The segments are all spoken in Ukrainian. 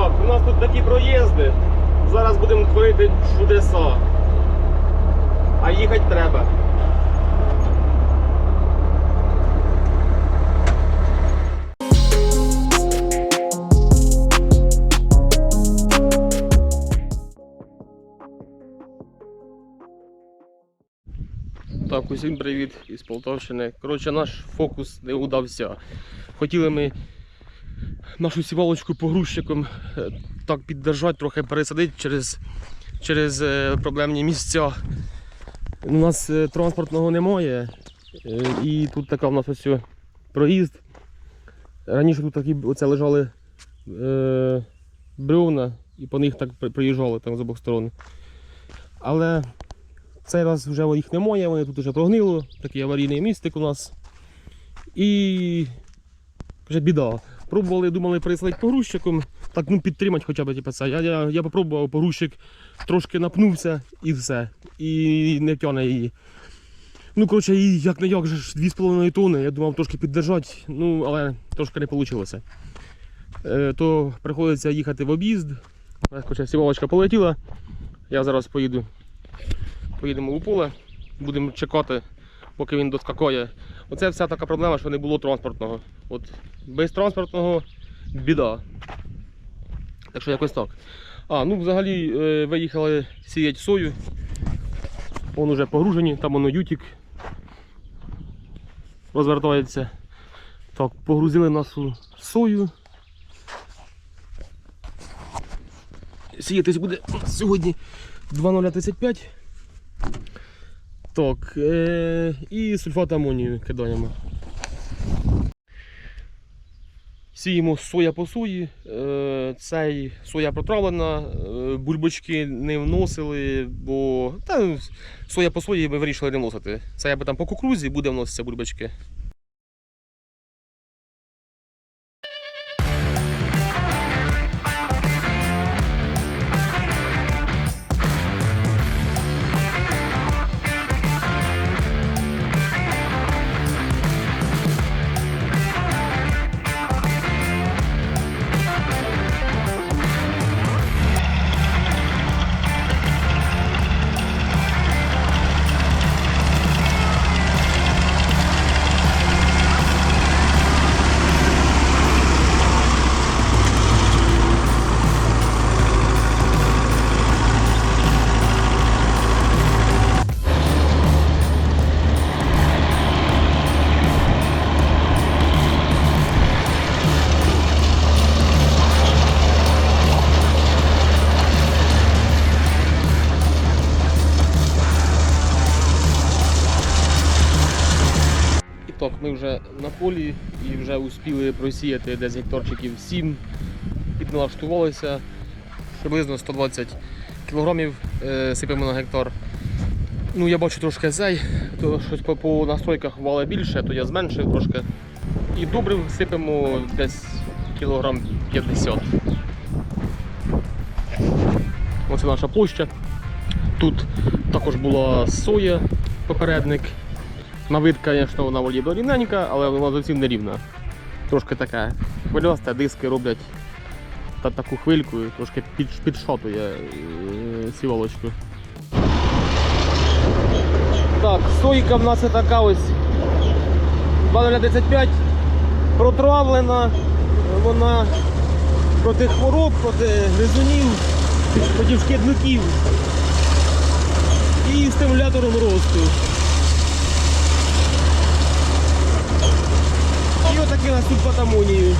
Так, у нас тут такі проїзди. Зараз будемо творити чудеса. А їхати треба. Так, усім привіт із Полтавщини. Коротше, наш фокус не удався. Хотіли ми нашу сівалочку погрузчиком е, так піддержати, трохи пересадити через, через е, проблемні місця. У нас е, транспортного немає. І тут така в нас ось проїзд. Раніше тут такі оце лежали е, бревна і по них так приїжджали там з обох сторон. Але цей раз вже їх немає, вони тут вже прогнило, такий аварійний містик у нас. І вже біда. Пробували, думали переслати погрузчиком, так ну підтримати хоча б типу, це. Я, я, я попробував, погрузчик трошки напнувся і все. І не тяне її. Ну, коротше, її як не як же ж 2,5 тонни, я думав трошки піддержати, ну, але трошки не вийшло. Е, то приходиться їхати в об'їзд. Коротше, сівалочка полетіла. Я зараз поїду поїдемо у поле, будемо чекати, поки він доскакує. Оце вся така проблема, що не було транспортного. От без транспортного біда. Так що якось так. А, ну взагалі е, виїхали сіяти сою. Вон уже погружені, там воно ютик розвертається. Так, погрузили нашу сою. Сіятись буде сьогодні 2035. Так, е- і сульфат амонію кидаємо. Сіємо соя по сої. Е- цей соя протравлена, е- бульбочки не вносили, бо та, соя по сої ми вирішили не вносити. Це я би там по кукурузі буде вноситися бульбочки. Успіли просіяти десь гектарчиків 7. Підналаштувалися. Приблизно 120 кілограмів е, сипемо на гектар. Ну, я бачу трошки зей, то щось по, по настройках вали більше, то я зменшив трошки. І добрив сипемо десь кілограм 50. Оце наша площа. Тут також була соя, попередник. На вид, звісно, вона воліє рівненька, але вона зовсім не рівна. Трошки така хвильоста, диски роблять та таку хвильку, трошки під, підшатує е, сівалочку. Так, сойка в нас така ось 2035 протравлена, вона проти хвороб, проти гризунів, проти шкідників і стимулятором росту. І отакий нас тут патамонію.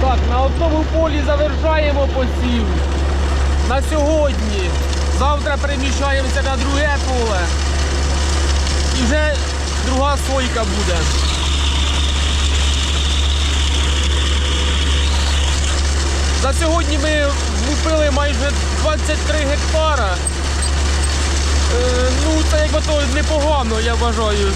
Так, на одному полі завершаємо посів. На сьогодні. Завтра переміщаємося на друге поле. І вже друга сойка буде. За сьогодні ми влупили майже 23 гектара. Е, ну, це якби то непогано, я вважаю.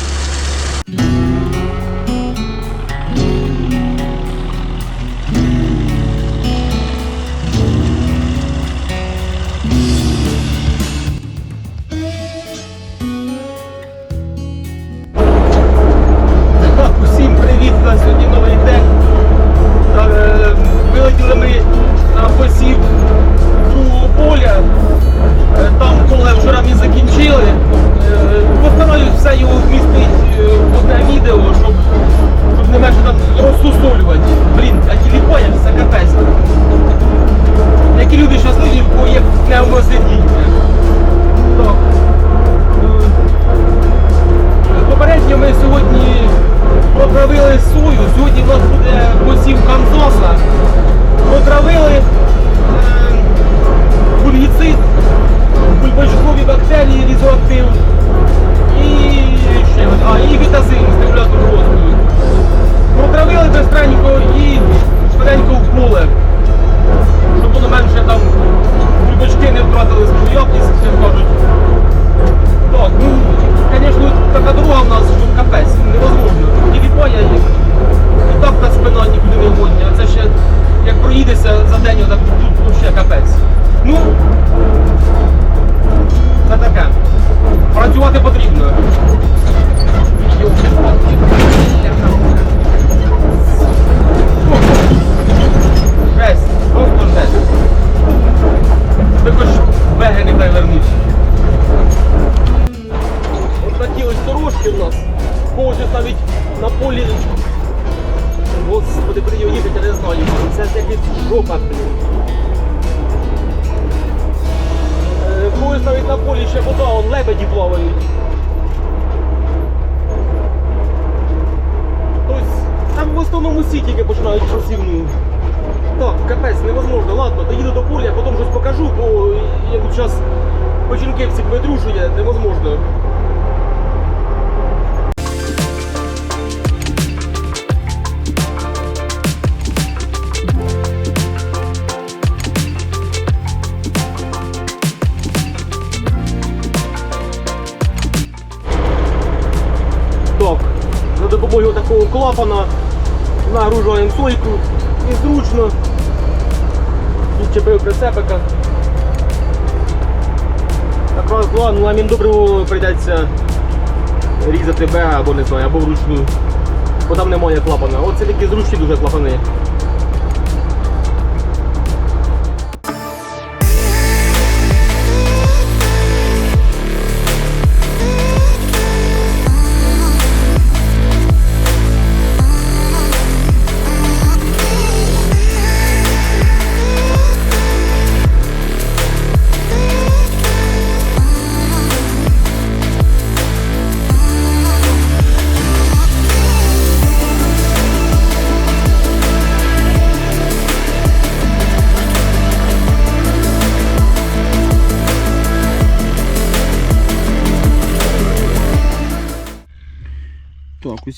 Когось ось навіть на полі. Господи, куди його їхати, я не знаю. Це ж якась жопа, блін. Е, когось навіть на полі ще вода, он лебеді плавають. Тобто, там в основному всі тільки починають просівну. Так, капець, невозможно. Ладно, доїду до поля, потім щось покажу, бо я тут зараз печінки всіх видрушує, невозможно. Клапана нагружаємо сойку і зручно. Відчепив прицепика. Якраз ламін добриво прийдеться різати бега або не знаю, або вручну. Бо там немає клапана. Оце такі зручні дуже клапани.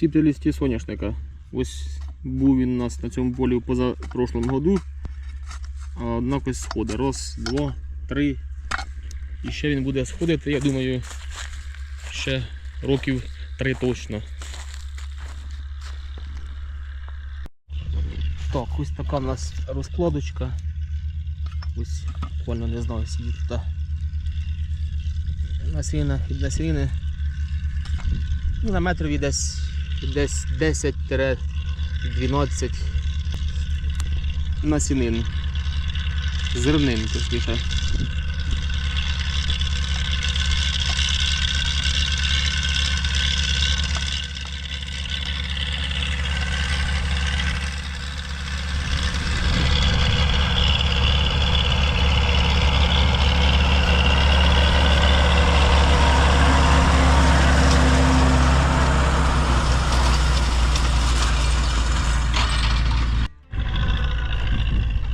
Так, усі прилісті соняшника. Ось був він у нас на цьому полі поза прошлому году. А однак ось сходить. Раз, два, три. І ще він буде сходити, я думаю, ще років три точно. Так, ось така у нас розкладочка. Ось буквально не знаю, скільки тут. Насіння від насіння. Ну, на метрові десь, десь 10-12 насінин. Зернин, точніше.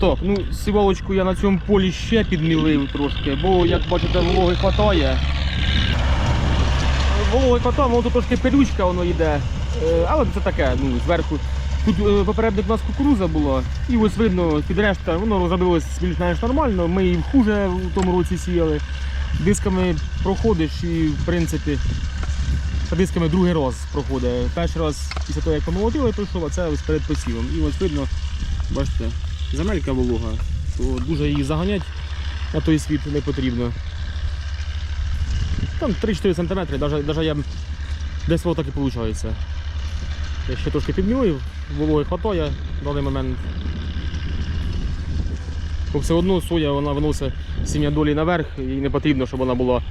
Так, ну сівалочку я на цьому полі ще підмілив трошки, бо як бачите, вологи хватає. Вологи хватає, воно тут трошки пилючка воно йде. Е, Але це таке, ну, зверху. Тут е, попередник у нас кукуруза була, і ось видно під решта, воно розробилось більш-менш нормально. Ми і хуже в тому році сіяли. Дисками проходиш і в принципі дисками другий раз проходить. Перший раз після того, як помолотили, пройшов, а це ось перед посівом. І ось видно, бачите, земелька волога, то дуже її заганять на той світ не потрібно. Там 3-4 см, навіть, я десь воно так і виходить. Я ще трошки підмілив, вологи хватає в даний момент. Бо все одно соя вона виносить сім'я долі наверх і не потрібно, щоб вона була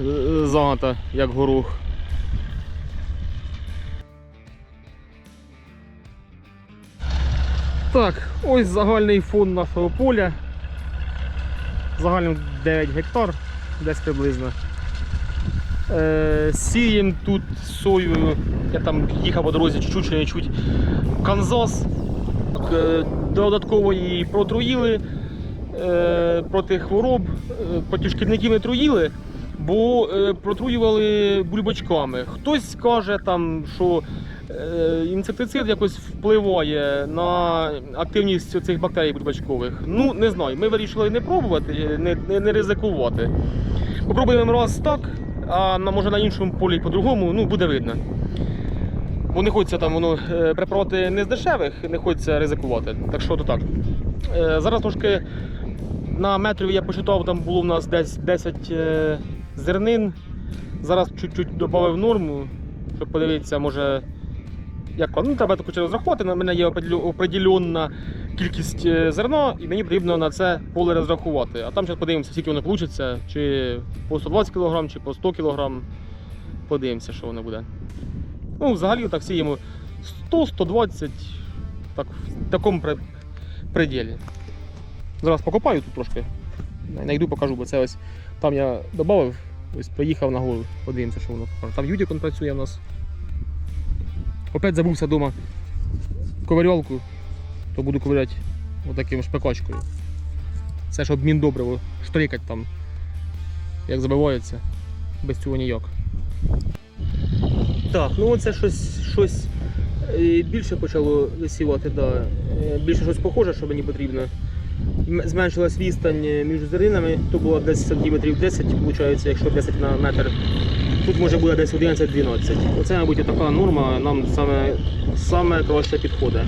е, загнута, як горох. Так, ось загальний фон нашого поля. Загально 9 гектар, десь приблизно. Е, сіємо тут сою, я там їхав по дорозі чуть-чуть не чуть Канзас. Е, Додатково її протруїли е, проти хвороб, е, проти шкідників не труїли, бо е, протруювали бульбачками. Хтось каже, там, що інсектицид якось впливає на активність цих бактерій бульбачкових. Ну, не знаю. Ми вирішили не пробувати, не, не, не ризикувати. Попробуємо раз так, а може на іншому полі по-другому, ну буде видно. Бо не хочеться там воно е, препарати не з дешевих, не хочеться ризикувати. Так що то так. Е, Зараз трошки на метрові я посчитав, там було в нас десь 10 е, зернин. Зараз чуть-чуть додав норму, щоб подивитися, може. Як ну, треба таку розрахувати. На мене є определенна кількість е, зерна, і мені потрібно на це поле розрахувати. А там зараз подивимося, скільки воно вийде, чи по 120 кг, чи по 100 кг. Подивимося, що воно буде. Ну, взагалі так сіємо 100-120, так, в такому при, пределі. Зараз покопаю тут трошки. Найду покажу, бо це ось там я додав, ось приїхав на гору, подивимося, що воно покаже. Там Юдікон працює в нас. Опять забувся вдома ковирялку, то буду ковиряти отаким шпикачкою. Це ж обмін добриво, штрикать там, як забивається, без цього ніяк. Так, ну оце щось, щось е, більше почало висівати, да. Е, більше щось похоже, що мені потрібно. Зменшилась відстань е, між зернинами, то було десь сантиметрів 10, виходить, якщо 10 на метр. Тут може буде десь 11-12. Оце, мабуть, така норма нам саме, саме краще підходить.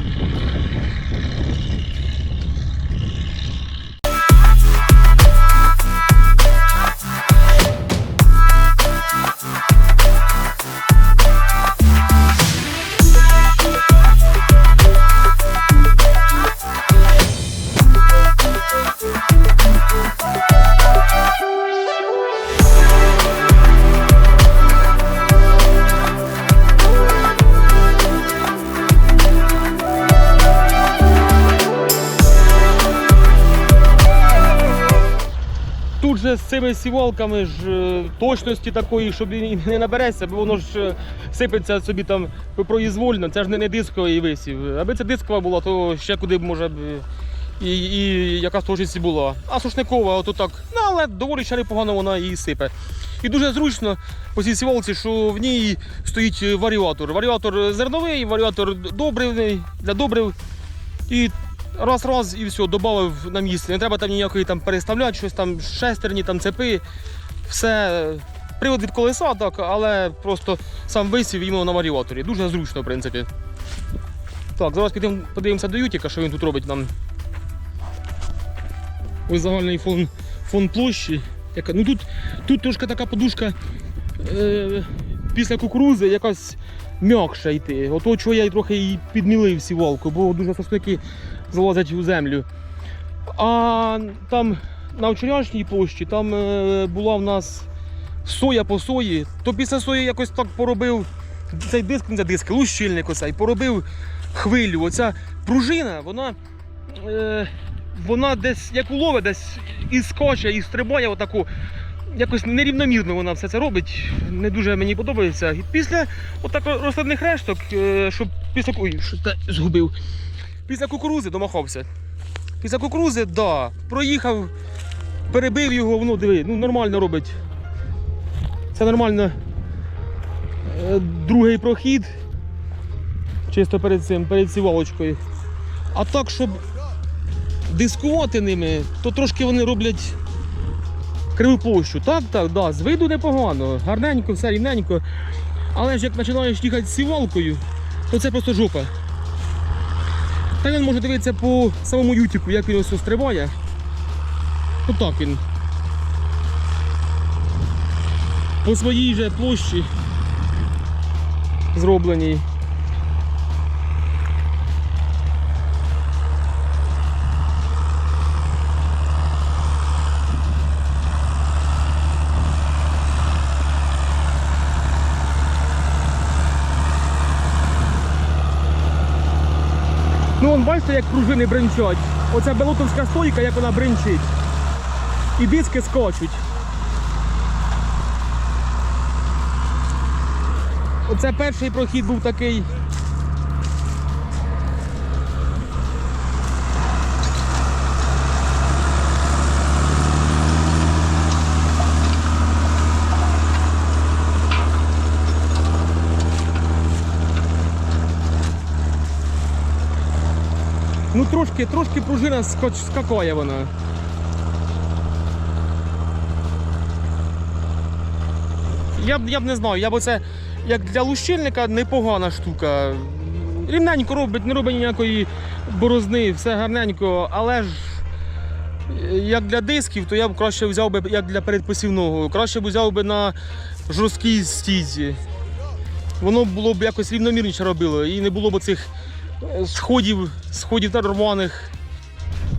Тут же з цими сівалками ж е, точності такої, щоб і не набереться, бо воно ж е, сипеться собі там произвольно, це ж не, дисковий висів. Аби це дискова була, то ще куди б може і, і якась точність була. А сушникова, ото так, ну але доволі ще непогано вона і сипе. І дуже зручно по цій сівалці, що в ній стоїть варіатор. Варіатор зерновий, варіатор добривний для добрив. І раз-раз і все, додав на місце. Не треба там ніякої там переставляти, щось там шестерні, там цепи. Все. Привод від колеса, так, але просто сам висів іменно на варіаторі. Дуже зручно, в принципі. Так, зараз підемо подивимося до Ютіка, що він тут робить нам. Ось загальний фон, фон площі. Яка, ну тут, тут трошки така подушка е, після кукурузи якась м'якша йти. Ото чого я трохи і підмілив сівалку, бо дуже сосники залазять у землю. А там на вчорашній площі там е, була в нас соя по сої, то після сої якось так поробив цей диск, не цей диск, лущильник оцей, поробив хвилю. Оця пружина, вона, е, вона десь як уловить, десь і скоче, і стрибає отаку. Якось нерівномірно вона все це робить. Не дуже мені подобається. І після отак розсадних решток, е, щоб після ой, що згубив. Після кукурузи домахався. Після кукурузи, да, проїхав, перебив його, ну диви, ну нормально робить. Це нормально. Е, Другий прохід. Чисто перед цим, перед сівалочкою. А так, щоб дискувати ними, то трошки вони роблять криву площу. Так, так, да, з виду непогано, гарненько, все рівненько. Але ж як починаєш їхати з сівалкою, то це просто жопа. Та він може дивитися по самому ютіку, як він ось стрибає. Отак він. По своїй же площі зробленій. Ну, вон бачите, як пружини бринчать. Оця белотовська стойка, як вона бринчить. І диски скочуть. Оце перший прохід був такий. Трошки, трошки пружина скакає вона. Я б, я б не знаю, я б оце як для лущильника непогана штука. Рівненько робить, не робить ніякої борозни, все гарненько, але ж е, як для дисків, то я б краще взяв би як для передпосівного. Краще б взяв би на жорсткій стізі. Воно було б якось рівномірніше робило і не було б цих сходів, сходів та.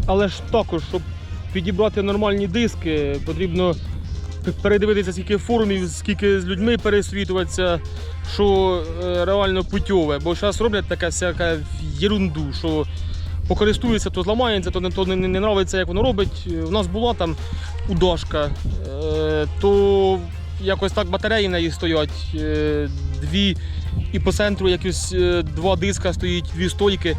Але ж також, щоб підібрати нормальні диски, потрібно передивитися, скільки форумів, скільки з людьми пересвітуватися, що е, реально путьове. Бо зараз роблять таке всяке єрунду, що покористуються, то зламається, то не, то не, не нравиться, як воно робить. У нас була там удашка, е, то якось так батареї в неї стоять, е, дві, і по центру якось е, два диска стоїть, дві стойки.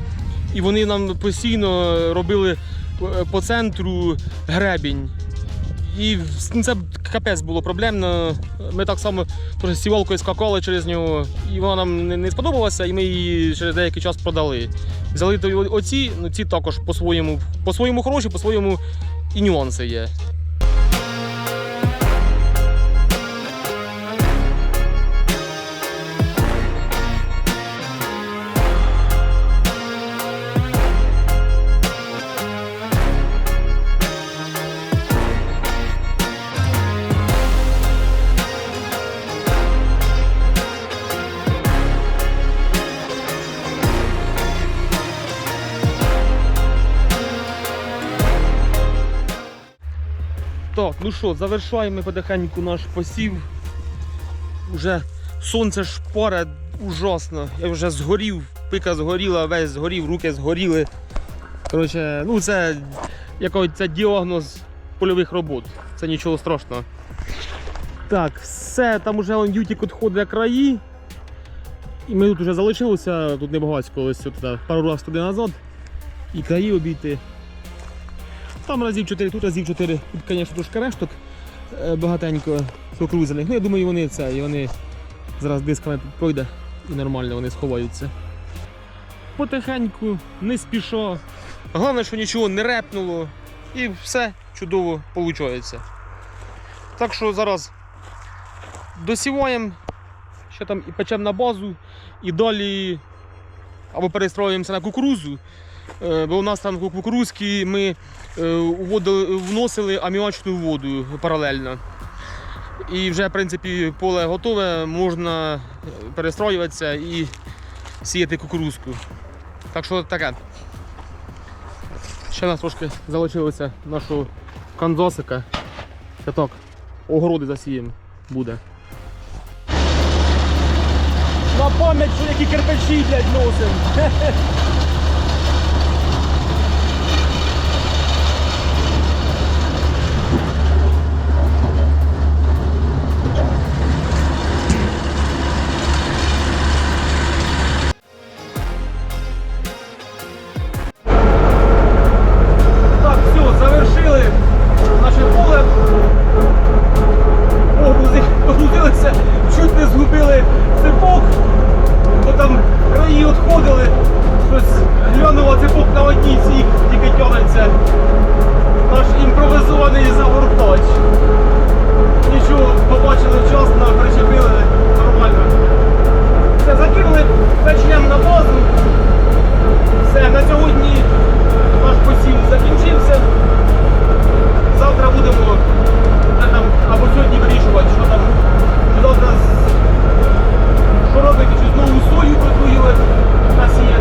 І вони нам постійно робили е, по центру гребінь. І ну, це капець було проблемно. Ми так само сівалкою скакали через нього, і вона нам не, сподобалася, і ми її через деякий час продали. Взяли оці, ну ці також по-своєму, по-своєму хороші, по-своєму і нюанси є. Так, ну що, завершаємо потихеньку наш посів. Уже сонце шпаре ужасно. Я вже згорів, пика згоріла, весь згорів, руки згоріли. Коротше, ну це який це діагноз польових робот. Це нічого страшного. Так, все, там уже он Ютік відходить краї. І ми тут вже залишилося, тут небагацько, ось е, пару разів туди назад. І краї обійти. Там разів 4, тут разів 4. Тут, звісно, трошки решток е, багатенько покрузених. Ну, я думаю, вони це, і вони зараз дисками пройде і нормально вони сховаються. Потихеньку, не спіша. Головне, що нічого не репнуло і все чудово виходить. Так що зараз досіваємо, ще там і печемо на базу, і далі або перестроюємося на кукурузу. Е, Бо у нас там в кукурузці ми е, вносили аміачну воду паралельно. І вже, в принципі, поле готове, можна е, перестроюватися і сіяти кукурузку. Так що таке. Ще нас трошки залишилося нашого канзасика. Це так, огороди засіємо буде. На пам'ять, що які кирпичі, блядь, носимо. Gracias.